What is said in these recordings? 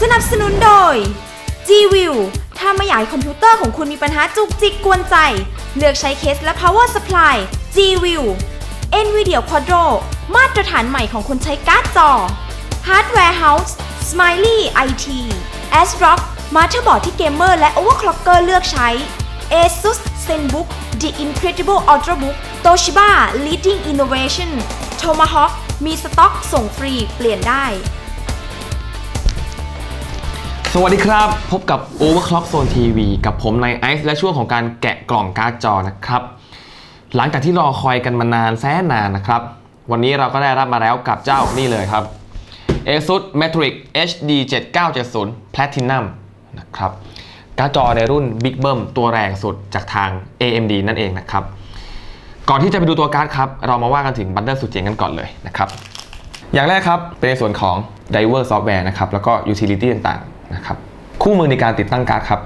สนับสนุนโดย G-View ถ้าไม่อยากให้คอมพิวเตอร์ของคุณมีปัญหาจุกจิกกวนใจ เลือกใช้เคสและ power supply G-View NVIDIA Quadro มาตรฐานใหม่ของคนใช้การ์ดจอ Hardware House Smiley IT ASRock มาเตอร์บอร์ดที่เกมเมอร์และ overclocker เลือกใช้ ASUS ZenBook The Incredible Ultrabook Toshiba Leading Innovation Tomahawk มีสต็อกส่งฟรีเปลี่ยนได้ สวัสดีครับ พบกับ Overclock Zone TV กับผมในไอซ์และช่วงของการแกะกล่องการ์ดจอนะครับ หลังจากที่รอคอยกันมานานแสนนานนะครับ วันนี้เราก็ได้รับมาแล้วกับเจ้านี่เลยครับ ASUS Matrix HD 7970 Platinum นะครับการ์ดจอในรุ่น Big b u m ตัวแรงสุดจากทาง AMD นั่นเองนะครับ ก่อนที่จะไปดูตัวการ์ดครับ เรามาว่ากันถึงบันเดิลสุดเจ๋งกันก่อนเลยนะครับ อย่างแรกครับ เป็นในส่วนของ Driver Software นะครับ แล้วก็ Utility ต่างๆ นะครับ คู่มือในการติดตั้งการ์ดครับ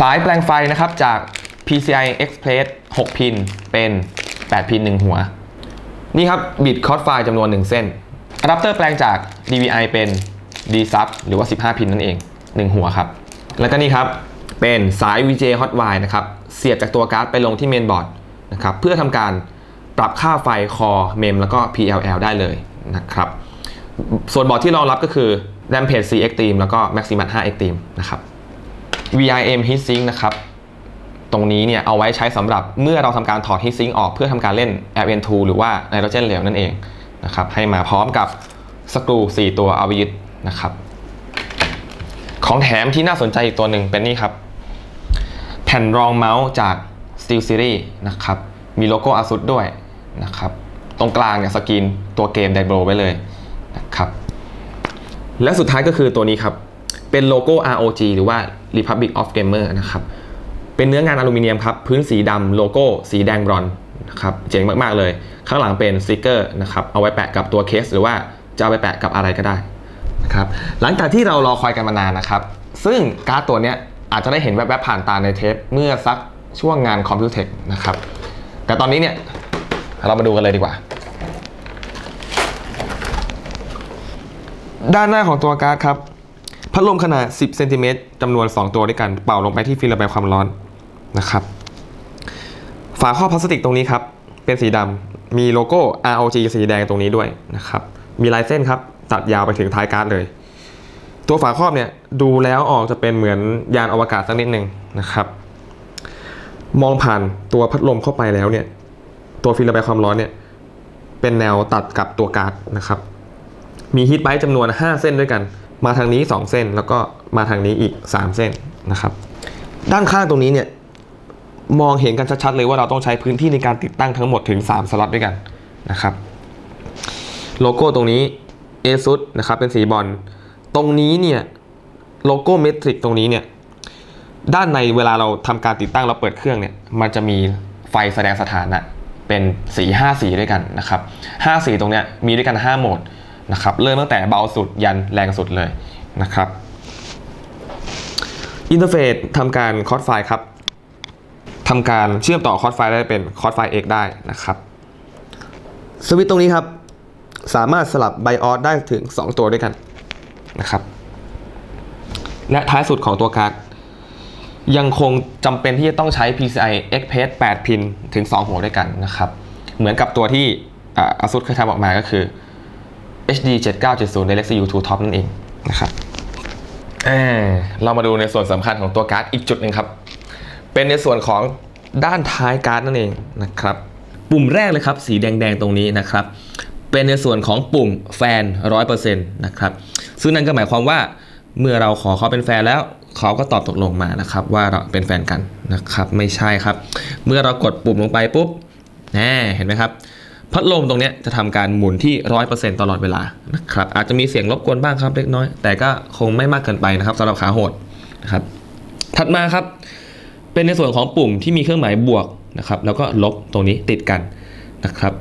สายแปลงไฟนะครับจาก PCI Express 6 พิน เป็น 8 พิน 1 หัว นี่ครับบิตคอร์ดไฟจำนวน 1 เส้นอะแดปเตอร์แปลงจาก DVI เป็น D sub หรือว่า 15 พินนั่นเอง 1 หัวครับ แล้วก็นี่ครับ เป็นสาย VJ Hotwire นะครับ เสียบจากตัวการ์ดไปลงที่เมนบอร์ด นะครับเพื่อทำการปรับค่าไฟคอเมมแล้วก็ PLL ได้เลยนะครับส่วนบอร์ดที่รองรับก็คือ Rampage 4 Extreme แล้วก็ Maximus 5 Extreme นะครับ VRM Heatsink นะครับตรงนี้เนี่ยเอาไว้ใช้สำหรับเมื่อเราทำการถอด Heatsink ออกเพื่อทำการเล่น LN2 หรือว่า Nitrogen เหลวนั่นเองนะครับให้มาพร้อมกับสกรู 4 ตัวเอาไว้ยึดนะครับของแถมที่น่าสนใจอีกตัวหนึ่งเป็นนี่ครับ แผ่นรองเมาส์จาก Steel Series นะครับ มีโลโก้ ASUS ด้วยนะครับ ตรงกลางเนี่ยสกรีนตัวเกมไดโบรไว้เลยนะครับ และสุดท้ายก็คือตัวนี้ครับ เป็นโลโก้ ROG หรือว่า Republic of Gamer นะครับ เป็นเนื้องานอลูมิเนียมครับ พื้นสีดำโลโก้ สีแดงบรอนนะครับ เจ๋งมาก ๆ เลย ข้างหลังเป็นสติกเกอร์นะครับ เอาไว้แปะกับตัวเคส หรือว่าจะเอาไปแปะกับอะไรก็ได้นะครับ หลังจากที่เรารอคอยกันมานานนะครับ ซึ่งการ์ดตัวนี้อาจจะได้เห็นแวบๆผ่านตาในเทปเมื่อสัก ช่วงงานคอมพิวเทคนะครับ แต่ตอนนี้เนี่ยเรามาดูกันเลยดีกว่า ด้านหน้าของตัวการ์ดครับ พัดลมขนาด 10เซนติเมตรจำนวน 2 ตัวด้วยกัน เป่าลงไปที่ฟิล์มระบายความร้อนนะครับ ฝาครอบพลาสติกตรงนี้ครับ เป็นสีดำ มีโลโก้ ROG สีแดงตรงนี้ด้วยนะครับ มีลายเส้นครับ ตัดยาวไปถึงท้ายการ์ดเลย ตัวฝาครอบเนี่ยดูแล้วออกจะเป็นเหมือนยานอวกาศสักนิดหนึ่งนะครับ มองผ่านตัวพัดลมเข้าไปแล้วเนี่ย ตัวฟิล์ระบายความร้อนเนี่ย เป็นแนวตัดกับตัวการ์ดนะครับ มีฮีทไบต์จำนวน 5 เส้นด้วยกัน มาทางนี้ 2 เส้น แล้วก็มาทางนี้อีก 3 เส้นนะครับ ด้านข้างตรงนี้เนี่ย มองเห็นกันชัดๆเลยว่าเราต้องใช้พื้นที่ในการติดตั้งทั้งหมดถึง 3 สล็อตด้วยกันนะครับ โลโก้ตรงนี้ ASUS นะครับเป็นสีบอล ตรงนี้เนี่ยโลโก้เมทริกตรงนี้เนี่ย ด้านในเวลาเราทำการติดตั้งแล้วเปิดเครื่องเนี่ยมันจะมีไฟแสดงสถานะเป็นสี5สีด้วยกันนะครับ5สีตรงเนี้ยมีด้วยกัน 5 โหมดนะครับเริ่มตั้งแต่เบาสุดยันแรงสุดเลยนะครับอินเทอร์เฟซทำการคอร์ดไฟล์ครับทำการเชื่อมต่อคอร์ดไฟล์ได้เป็นคอร์ดไฟล์ X ได้นะครับสวิตช์ตรงนี้ครับ สามารถสลับไบออสได้ถึง 2 ตัวด้วยกันนะครับและท้ายสุดของตัวการ์ด ยังคงจำเป็นที่จะต้องใช้ PCI Express 8 พินถึง 2 หัวด้วยกันนะครับ เหมือนกับตัวที่อา ASUS เคยทำออกมาก็คือ HD 7970 Direct CU 2 Top นั่นเองนะครับเเรามาดูในส่วนสำคัญของตัวการ์ดอีกจุดหนึ่งครับ เป็นในส่วนของด้านท้ายการ์ดนั่นเองนะครับ ปุ่มแรกเลยครับ สีแดงๆตรงนี้นะครับ เป็นในส่วนของปุ่มแฟน 100%นะครับ ซึ่งนั่นก็หมายความว่าเมื่อเราขอเขาเป็นแฟนแล้ว เขาก็ตอบตกลงมานะครับ ว่าเราเป็นแฟนกันนะครับ ไม่ใช่ครับ เมื่อเรากดปุ่มลงไปปุ๊บแน่เห็นไหมครับ พัดลมตรงนี้จะทำการหมุนที่ 100%ตลอดเวลานะครับ อาจจะมีเสียงรบกวนบ้างครับเล็กน้อย แต่ก็คงไม่มากเกินไปนะครับสำหรับขาโหดนะครับ ถัดมาครับ เป็นในส่วนของปุ่มที่มีเครื่องหมายบวกนะครับ แล้วก็ลบตรงนี้ติดกันนะครับ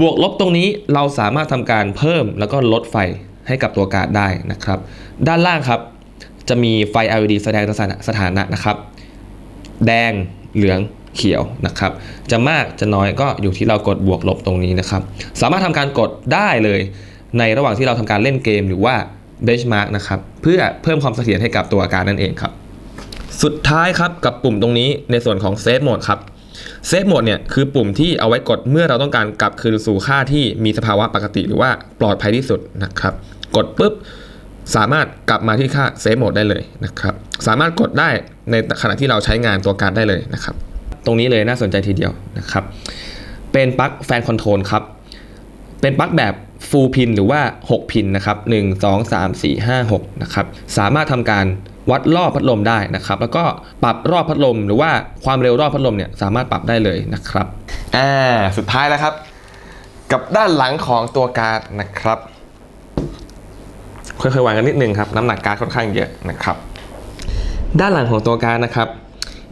บวกลบตรงนี้เราสามารถทำการเพิ่มแล้วก็ลดไฟให้กับตัวการ์ดได้นะครับ ด้านล่างครับ จะมีไฟ LED แสดงสถานะนะครับ แดงเหลืองเขียวนะครับ จะมากจะน้อยก็อยู่ที่เรากดบวกลบตรงนี้นะครับ สามารถทำการกดได้เลยในระหว่างที่เราทำการเล่นเกมหรือว่า benchmark นะครับ เพื่อเพิ่มความเสถียรให้กับตัวอาการนั่นเองครับ สุดท้ายครับกับปุ่มตรงนี้ในส่วนของ Save Mode ครับ Save Mode เนี่ยคือปุ่มที่เอาไว้กดเมื่อเราต้องการกลับคืนสู่ค่าที่มีสภาวะปกติหรือว่าปลอดภัยที่สุดนะครับ กดปุ๊บ สามารถกลับมาที่ค่า Save Mode ได้เลยนะครับ สามารถกดได้ในขณะที่เราใช้งานตัวการดได้เลยนะครับ ตรงนี้เลยน่าสนใจทีเดียวนะครับ เป็นปลั๊กแฟนคอนโทรลครับ เป็นปลั๊กแบบ full pin หรือว่า 6 พินนะครับ 1 2 3 4 5 6 นะครับ สามารถทำการวัดรอบพัดลมได้นะครับ แล้วก็ปรับรอบพัดลม หรือว่าความเร็วรอบพัดลมเนี่ยสามารถปรับได้เลยนะครับ อ่า สุดท้ายแล้วครับ กับด้านหลังของตัวการ์ดนะครับ ค่อยๆวางกันนิดนึงครับน้ำหนักการ์ดค่อนข้างเยอะนะครับด้านหลังของตัวการ์ดนะครับ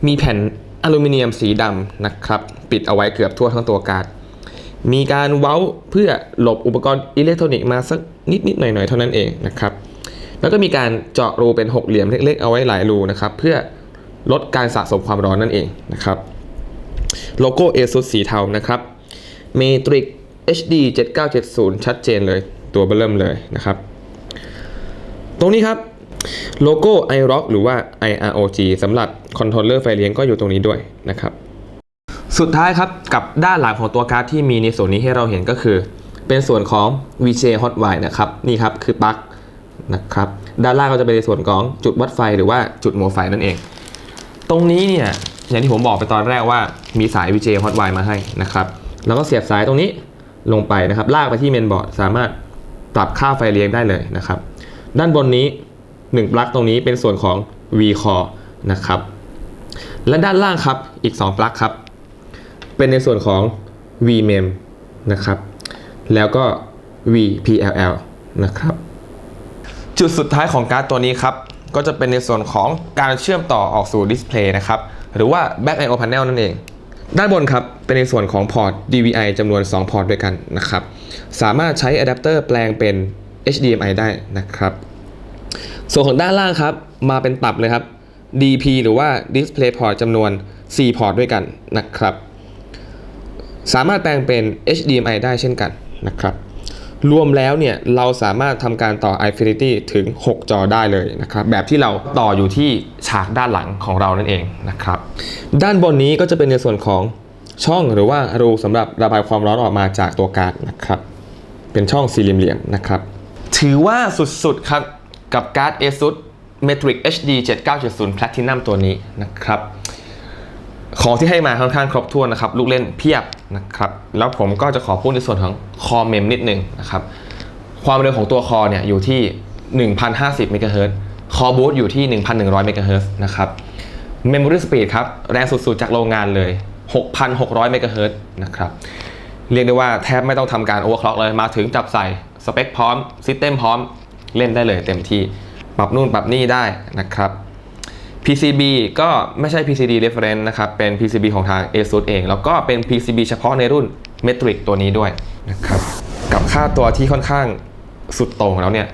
มีแผ่นอลูมิเนียมสีดำนะครับ ปิดเอาไว้เกือบทั่วทั้งตัวการ์ดมีการเว้าเพื่อหลบอุปกรณ์อิเล็กทรอนิกส์มาสักนิดๆหน่อยๆเท่านั้นเองนะครับ แล้วก็มีการเจาะรูเป็นหกเหลี่ยมเล็ก ๆ เอาไว้หลายรูนะครับ เพื่อลดการสะสมความร้อนนั่นเองนะครับ โลโก้ ASUS สีเทานะครับ Matrix HD 7970 ชัดเจนเลยตัวเบอร์เริ่มเลยนะครับ ตรงนี้ครับโลโก้ iRock หรือว่า IROG สำหรับคอนโทรลเลอร์ไฟเลี้ยงก็อยู่ตรงนี้ด้วยนะครับสุดท้ายครับกับด้านหลังของตัวการ์ดที่มีในส่วนนี้ให้เราเห็นก็คือ เป็นส่วนของ VJ Hotwire นะครับนี่ครับคือปลั๊กนะครับด้านล่างก็จะเป็นในส่วนของจุดวัดไฟหรือว่าจุดโมไฟนั่นเอง ตรงนี้เนี่ยอย่างที่ผมบอกไปตอนแรกว่ามีสาย VJ Hotwire มาให้นะครับแล้วก็เสียบสายตรงนี้ลงไปนะครับลากไปที่เมนบอร์ดสามารถปรับค่าไฟเลี้ยงได้เลยนะครับ ด้านบนนี้ 1 ปลั๊กตรงนี้เป็นส่วนของ V core นะครับ และด้านล่างครับอีก 2 ปลั๊กครับ เป็นในส่วนของ VMEM นะครับ แล้วก็ VPLL นะครับ จุดสุดท้ายของการ์ดตัวนี้ครับ ก็จะเป็นในส่วนของการเชื่อมต่อออกสู่ดิสเพลย์นะครับ หรือว่า Back I/O Panel นั่นเองด้านบนครับ เป็นในส่วนของพอร์ต DVI จำนวน 2 พอร์ตด้วยกันนะครับ สามารถใช้อะแดปเตอร์แปลงเป็น HDMI ได้นะครับ ส่วนของด้านล่างครับ มาเป็นตับเลยครับ DP หรือว่า Display Port จำนวน 4 พอร์ตด้วยกันนะครับ สามารถแปลงเป็น HDMI ได้เช่นกันนะครับรวมแล้วเนี่ยเราสามารถทำการต่อ Infinity ถึง 6 จอได้เลยนะครับแบบที่เราต่ออยู่ที่ฉากด้านหลังของเรานั่นเองนะครับด้านบนนี้ก็จะเป็นในส่วนของช่องหรือว่ารูสำหรับระบายความร้อนออกมาจากตัวการ์ดนะครับเป็นช่องสี่เหลี่ยมๆนะครับ ถือว่าสุดๆครับ กับการ์ด ASUS Matrix HD 7970 Platinum ตัวนี้นะครับ ของที่ให้มาค่อนข้างครบถ้วนนะครับ ลูกเล่นเพียบนะครับ แล้วผมก็จะขอพูดในส่วนของคอเมมนิดนึงนะครับ ความเร็วของตัวคอเนี่ยอยู่ที่ 1,050เมกะเฮิรตคอบูตอยู่ที่ 1,100เมกะเฮิรตนะครับ Memory Speed ครับ แรงสุดๆ จากโรงงานเลย 6,600เมกะเฮิรตนะครับ เรียกได้ว่าแทบไม่ต้องทำการโอเวอร์คล็อกเลย มาถึงจับใส่ สเปคพร้อมซิสเต็มพร้อมเล่นได้เลยเต็มที่ปรับนู่นปรับนี่ได้นะครับ PCB ก็ไม่ใช่ PCB reference นะครับ เป็น PCB ของทาง ASUS เอง แล้วก็เป็น PCB เฉพาะในรุ่น Metric ตัวนี้ด้วยนะครับ กับค่าตัวที่ค่อนข้างสุดโต่งแล้วเนี่ย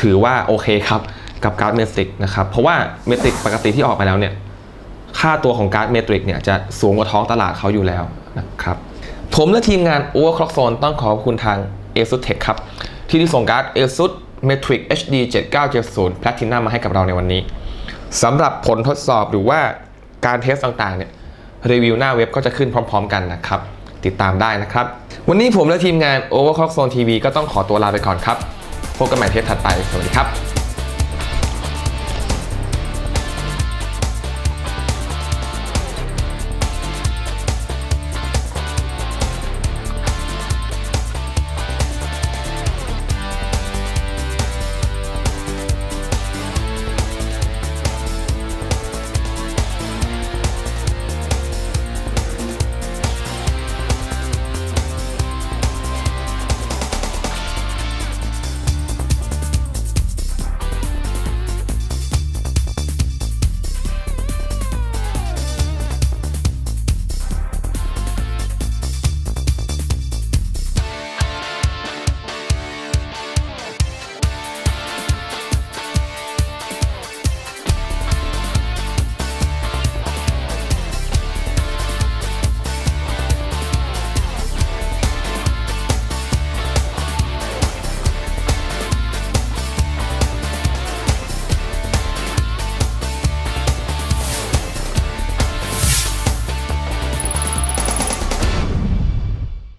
ถือว่าโอเคครับ กับการ์ดเมตริกนะครับ เพราะว่าเมตริกปกติที่ออกมาแล้วเนี่ย ค่าตัวของการ์ดเมตริกเนี่ยจะสูงกว่าท้องตลาดเขาอยู่แล้วนะครับ ผมและทีมงาน Overclock Zone ต้องขอบคุณทาง ASUS Tech ครับ ที่ที่ส่งการ์ด ASUS Matrix HD 7970 Platinum มาให้กับเราในวันนี้สำหรับผลทดสอบหรือว่าการเทสต่างๆเนี่ยรีวิวหน้าเว็บก็จะขึ้นพร้อม ๆ กันนะครับ ติดตามได้นะครับ วันนี้ผมและทีมงาน Overclock Zone TV ก็ต้องขอตัวลาไปก่อนครับ พบกันใหม่เทปถัดไป สวัสดีครับ